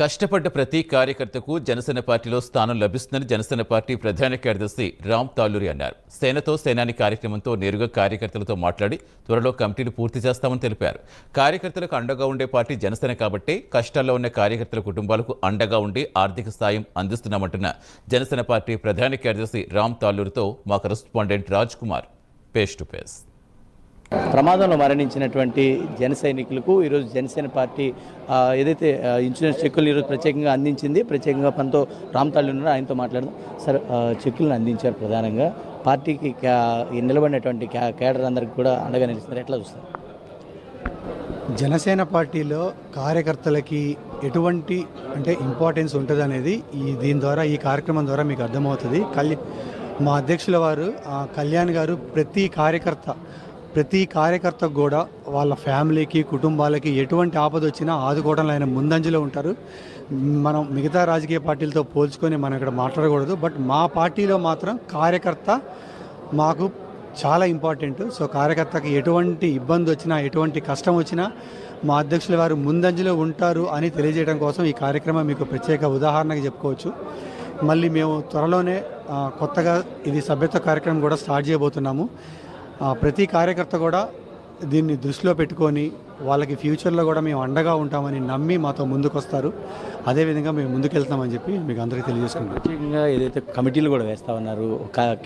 కష్టపడ్డ ప్రతి కార్యకర్తకు జనసేన పార్టీలో స్థానం లభిస్తుందని జనసేన పార్టీ ప్రధాన కార్యదర్శి రామ్ తాలూరి అన్నారు. సేనతో సేనాని కార్యక్రమంతో నేరుగా కార్యకర్తలతో మాట్లాడి త్వరలో కమిటీలు పూర్తి చేస్తామని తెలిపారు. కార్యకర్తలకు అండగా ఉండే పార్టీ జనసేన కాబట్టే కష్టాల్లో ఉన్న కార్యకర్తల కుటుంబాలకు అండగా ఉండి ఆర్థిక సాయం అందిస్తున్నామంటున్న జనసేన పార్టీ ప్రధాన కార్యదర్శి రామ్ తాలూరితో మా correspondent Raj Kumar face to face. ప్రమాదంలో మరణించినటువంటి జన సైనికులకు ఈరోజు జనసేన పార్టీ ఏదైతే ఇన్సూరెన్స్ చెక్కులు ఈరోజు ప్రత్యేకంగా అందించింది ప్రత్యేకంగా పనితో రామ్తాళ్ళు ఉన్నారు ఆయనతో మాట్లాడదాం. సార్ చెక్కులను అందించారు ప్రధానంగా. పార్టీకి క్యా నిలబడినటువంటి క్యా కేడర్ అందరికి కూడా అండగా నిలుస్తున్నారు ఎట్లా చూస్తారు? జనసేన పార్టీలో కార్యకర్తలకి ఎటువంటి అంటే ఇంపార్టెన్స్ ఉంటుంది అనేది ఈ దీని ద్వారా ఈ కార్యక్రమం ద్వారా మీకు అర్థమవుతుంది. కళ్యాణ్ మా అధ్యక్షుల వారు ఆ, కళ్యాణ్ గారు ప్రతి కార్యకర్త ప్రతి కార్యకర్తకు కూడా వాళ్ళ ఫ్యామిలీకి కుటుంబాలకి ఎటువంటి ఆపద వచ్చినా ఆదుకోవడంలో ఆయన ముందంజలో ఉంటారు. మనం మిగతా రాజకీయ పార్టీలతో పోల్చుకొని మనం ఇక్కడ మాట్లాడకూడదు. బట్ మా పార్టీలో మాత్రం కార్యకర్త మాకు చాలా ఇంపార్టెంట్. సో కార్యకర్తకి ఎటువంటి ఇబ్బంది వచ్చినా ఎటువంటి కష్టం వచ్చినా మా అధ్యక్షుల వారు ముందంజలో ఉంటారు అని తెలియజేయడం కోసం ఈ కార్యక్రమం మీకు ప్రత్యేక ఉదాహరణగా చెప్పుకోవచ్చు. మళ్ళీ మేము త్వరలోనే కొత్తగా ఇది సభ్యత్వ కార్యక్రమం కూడా స్టార్ట్ చేయబోతున్నాము. ప్రతి కార్యకర్త కూడా దీన్ని దృష్టిలో పెట్టుకొని వాళ్ళకి ఫ్యూచర్లో కూడా మేము అండగా ఉంటామని నమ్మి మాతో ముందుకొస్తారు. అదేవిధంగా మేము ముందుకెళ్తామని చెప్పి మీకు అందరికీ తెలియజేసుకుంటాం ప్రత్యేకంగా ఏదైతే కమిటీలు కూడా వేస్తా ఉన్నారు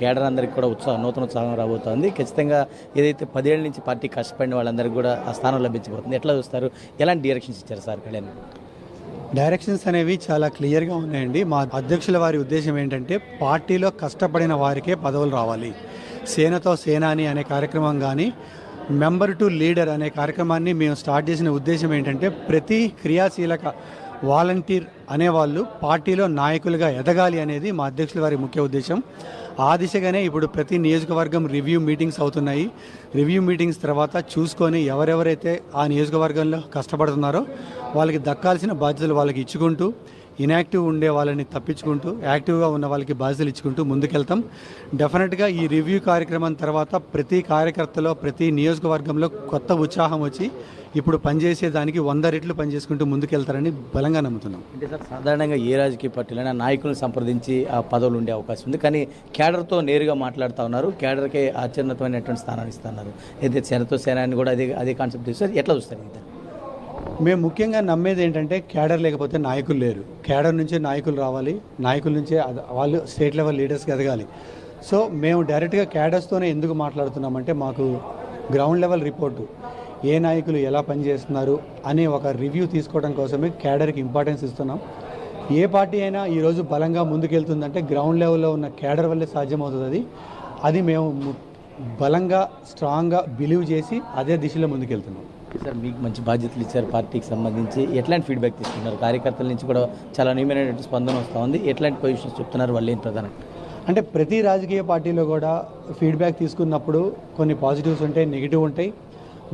కేడర్ అందరికి కూడా ఉత్సాహం నూతన ఉత్సాహం రాబోతోంది. ఖచ్చితంగా ఏదైతే పదేళ్ళ నుంచి పార్టీ కష్టపడిన వాళ్ళందరికీ కూడా ఆ స్థానం లభించబోతుంది. ఎట్లా చూస్తారు? ఎలాంటి డైరెక్షన్స్ ఇచ్చారు సార్ కళ్యాణ్? డైరెక్షన్స్ అనేవి చాలా క్లియర్గా ఉన్నాయండి. మా అధ్యక్షుల వారి ఉద్దేశం ఏంటంటే పార్టీలో కష్టపడిన వారికే పదవులు రావాలి. సేనతో సేనాని అనే కార్యక్రమం కానీ మెంబర్ టు లీడర్ అనే కార్యక్రమాన్ని మేము స్టార్ట్ చేసిన ఉద్దేశం ఏంటంటే ప్రతి క్రియాశీలక వాలంటీర్ అనేవాళ్ళు పార్టీలో నాయకులుగా ఎదగాలి అనేది మా అధ్యక్షుల వారి ముఖ్య ఉద్దేశం. ఆ దిశగానే ఇప్పుడు ప్రతి నియోజకవర్గం రివ్యూ మీటింగ్స్ అవుతున్నాయి. రివ్యూ మీటింగ్స్ తర్వాత చూసుకొని ఎవరెవరైతే ఆ నియోజకవర్గంలో కష్టపడుతున్నారో వాళ్ళకి దక్కాల్సిన బాధ్యతలు వాళ్ళకి ఇచ్చుకుంటూ ఇన్యాక్టివ్ ఉండే వాళ్ళని తప్పించుకుంటూ యాక్టివ్గా ఉన్న వాళ్ళకి బాధ్యతలు ఇచ్చుకుంటూ ముందుకెళ్తాం. డెఫినెట్గా ఈ రివ్యూ కార్యక్రమం తర్వాత ప్రతి కార్యకర్తలో ప్రతి నియోజకవర్గంలో కొత్త ఉత్సాహం వచ్చి ఇప్పుడు పనిచేసే దానికి వంద రెట్లు పనిచేసుకుంటూ ముందుకెళ్తారని బలంగా నమ్ముతున్నాం. అంటే సార్ సాధారణంగా ఏ రాజకీయ పార్టీలైనా నాయకులను సంప్రదించి ఆ పదవులు ఉండే అవకాశం ఉంది. కానీ కేడర్తో నేరుగా మాట్లాడుతూ ఉన్నారు. కేడర్కే అత్యున్నతమైనటువంటి స్థానాన్ని ఇస్తున్నారు. అయితే సేనతో సేనాన్ని కూడా అదే అదే కాన్సెప్ట్ చూస్తారు ఎట్లా చూస్తారు మేము ముఖ్యంగా నమ్మేది ఏంటంటే క్యాడర్ లేకపోతే నాయకులు లేరు. క్యాడర్ నుంచే నాయకులు రావాలి. నాయకుల నుంచే వాళ్ళు స్టేట్ లెవెల్ లీడర్స్కి ఎదగాలి. సో మేము డైరెక్ట్గా క్యాడర్స్తోనే ఎందుకు మాట్లాడుతున్నామంటే మాకు గ్రౌండ్ లెవెల్ రిపోర్టు. ఏ నాయకులు ఎలా పనిచేస్తున్నారు అనే ఒక రివ్యూ తీసుకోవడం కోసమే క్యాడర్కి ఇంపార్టెన్స్ ఇస్తున్నాం. ఏ పార్టీ అయినా ఈరోజు బలంగా ముందుకెళ్తుందంటే గ్రౌండ్ లెవెల్లో ఉన్న క్యాడర్ వల్లే సాధ్యమవుతుంది అది. అది మేము బలంగా స్ట్రాంగ్గా బిలీవ్ చేసి అదే దిశలో ముందుకెళ్తున్నాం. సార్ మీకు మంచి బాధ్యతలు ఇచ్చారు పార్టీకి సంబంధించి. ఎట్లాంటి ఫీడ్బ్యాక్ తీసుకున్నారు? కార్యకర్తల నుంచి కూడా చాలా నియమైనటువంటి స్పందన వస్తూ ఉంది. ఎట్లాంటి పొజిషన్స్ చెప్తున్నారు వాళ్ళు ఏం ప్రధానం? అంటే ప్రతి రాజకీయ పార్టీలో కూడా ఫీడ్బ్యాక్ తీసుకున్నప్పుడు కొన్ని పాజిటివ్స్ ఉంటాయి నెగిటివ్ ఉంటాయి.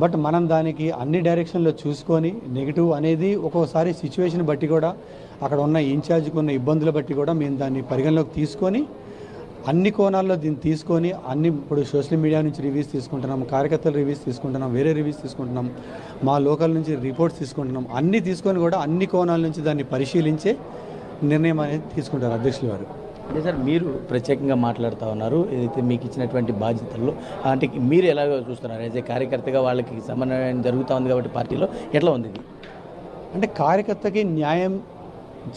బట్ మనం దానికి అన్ని డైరెక్షన్లో చూసుకొని నెగిటివ్ అనేది ఒక్కోసారి సిచ్యువేషన్ బట్టి కూడా అక్కడ ఉన్న ఇన్ఛార్జ్కి ఉన్న ఇబ్బందులు బట్టి కూడా మేము దాన్ని పరిగణలోకి తీసుకొని అన్ని కోణాల్లో దీన్ని తీసుకొని అన్ని ఇప్పుడు సోషల్ మీడియా నుంచి రివ్యూస్ తీసుకుంటున్నాం కార్యకర్తల రివ్యూస్ తీసుకుంటున్నాం వేరే రివ్యూస్ తీసుకుంటున్నాం మా లోకల్ నుంచి రిపోర్ట్స్ తీసుకుంటున్నాం అన్ని తీసుకొని కూడా అన్ని కోణాల నుంచి దాన్ని పరిశీలించే నిర్ణయం అనేది తీసుకుంటారు అధ్యక్షులు వారు అంటే సార్ మీరు ప్రత్యేకంగా మాట్లాడుతూ ఉన్నారు ఏదైతే మీకు ఇచ్చినటువంటి బాధ్యతల్లో అంటే మీరు ఎలాగో చూస్తున్నారు యాజ్ ఏ కార్యకర్తగా వాళ్ళకి సమన్వయం జరుగుతూ ఉంది కాబట్టి పార్టీలో ఎట్లా ఉంది అంటే కార్యకర్తకి న్యాయం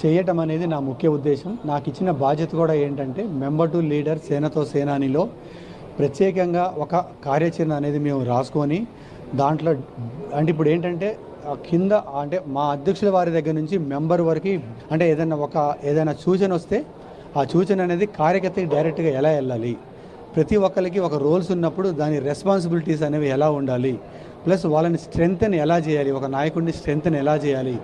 చేయటం అనేది నా ముఖ్య ఉద్దేశం. నాకు ఇచ్చిన బాధ్యత కూడా ఏంటంటే మెంబర్ టు లీడర్ సేనతో సేనానిలో ప్రత్యేకంగా ఒక కార్యాచరణ అనేది మేము రాసుకొని దాంట్లో అంటే ఇప్పుడు ఏంటంటే కింద అంటే మా అధ్యక్షుల వారి దగ్గర నుంచి మెంబర్ వరకు అంటే ఏదైనా ఒక ఏదైనా సూచన వస్తే ఆ సూచన అనేది కార్యకర్తకి డైరెక్ట్గా ఎలా వెళ్ళాలి? ప్రతి ఒక్కరికి ఒక రోల్స్ ఉన్నప్పుడు దాని రెస్పాన్సిబిలిటీస్ అనేవి ఎలా ఉండాలి? ప్లస్ వాళ్ళని స్ట్రెంగ్త్ని ఎలా చేయాలి? ఒక నాయకుడిని స్ట్రెంగ్త్ని ఎలా చేయాలి?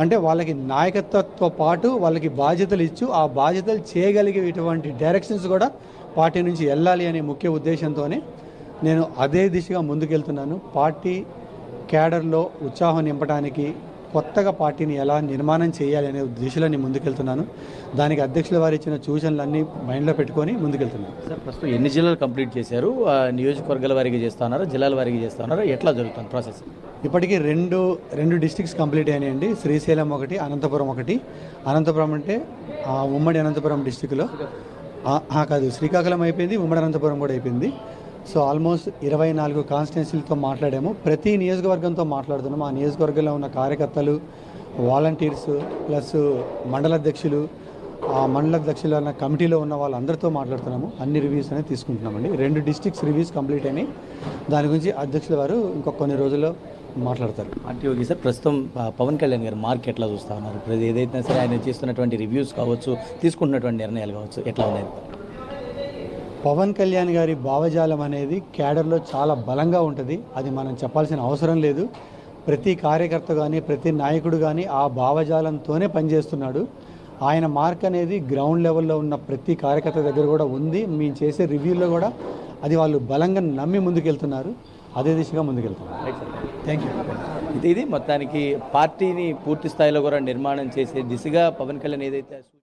అంటే వాళ్ళకి నాయకత్వంతో పాటు వాళ్ళకి బాధ్యతలు ఇచ్చు ఆ బాధ్యతలు చేయగలిగే ఇటువంటి డైరెక్షన్స్ కూడా పార్టీ నుంచి వెళ్ళాలి అనే ముఖ్య ఉద్దేశంతోనే నేను అదే దిశగా ముందుకెళ్తున్నాను. పార్టీ క్యాడర్లో ఉత్సాహం నింపడానికి కొత్తగా పార్టీని ఎలా నిర్మాణం చేయాలి అనే దిశలో నేను ముందుకెళ్తున్నాను. దానికి అధ్యక్షుల వారు ఇచ్చిన సూచనలన్నీ మైండ్లో పెట్టుకొని ముందుకెళ్తున్నాను. సార్ ప్రస్తుతం ఎన్ని జిల్లాలు కంప్లీట్ చేశారు? ఆ, నియోజకవర్గాల వారీగా చేస్తా ఉన్నారా జిల్లాల వారీగా చేస్తా ఉన్నారా ఎట్లా జరుగుతుంది ప్రాసెస్? ఇప్పటికీ రెండు రెండు డిస్టిక్స్ కంప్లీట్ అయినాయండి. శ్రీశైలం ఒకటి అనంతపురం ఒకటి. అనంతపురం అంటే ఉమ్మడి అనంతపురం డిస్టిక్లో కాదు శ్రీకాకుళం అయిపోయింది ఉమ్మడి అనంతపురం కూడా అయిపోయింది. సో ఆల్మోస్ట్ ఇరవై నాలుగు కాన్స్టిట్యున్సీలతో మాట్లాడాము. ప్రతి నియోజకవర్గంతో మాట్లాడుతున్నాము. ఆ నియోజకవర్గంలో ఉన్న కార్యకర్తలు వాలంటీర్స్ ప్లస్ మండల అధ్యక్షులు ఆ మండల అధ్యక్షులు అన్న కమిటీలో ఉన్న వాళ్ళందరితో మాట్లాడుతున్నాము. అన్ని రివ్యూస్ అనేది తీసుకుంటున్నామండి. రెండు డిస్టిక్స్ రివ్యూస్ కంప్లీట్ అయినాయి. దాని గురించి అధ్యక్షుల వారు ఇంకొక కొన్ని రోజుల్లో మాట్లాడతారు. అంటే ఓకే సార్ ప్రస్తుతం పవన్ కళ్యాణ్ గారు మార్కెట్లో ఎట్లా చూస్తా ఉన్నారు? ప్రతి ఏదైతే సరే ఆయన చేస్తున్నటువంటి రివ్యూస్ కావచ్చు తీసుకుంటున్నటువంటి నిర్ణయాలు కావచ్చు ఎట్లా ఉన్నాయి? పవన్ కళ్యాణ్ గారి భావజాలం అనేది క్యాడర్లో చాలా బలంగా ఉంటుంది. అది మనం చెప్పాల్సిన అవసరం లేదు. ప్రతి కార్యకర్త కానీ ప్రతి నాయకుడు కానీ ఆ భావజాలంతోనే పనిచేస్తున్నాడు. ఆయన మార్క్ అనేది గ్రౌండ్ లెవెల్లో ఉన్న ప్రతి కార్యకర్త దగ్గర కూడా ఉంది. మేము చేసే రివ్యూలో కూడా అది వాళ్ళు బలంగా నమ్మి ముందుకెళ్తున్నారు. అదే దిశగా ముందుకెళ్తున్నారు. థ్యాంక్ యూ ఇది ఇది మొత్తానికి పార్టీని పూర్తి స్థాయిలో కూడా నిర్మాణం చేసే దిశగా పవన్ కళ్యాణ్ ఏదైతే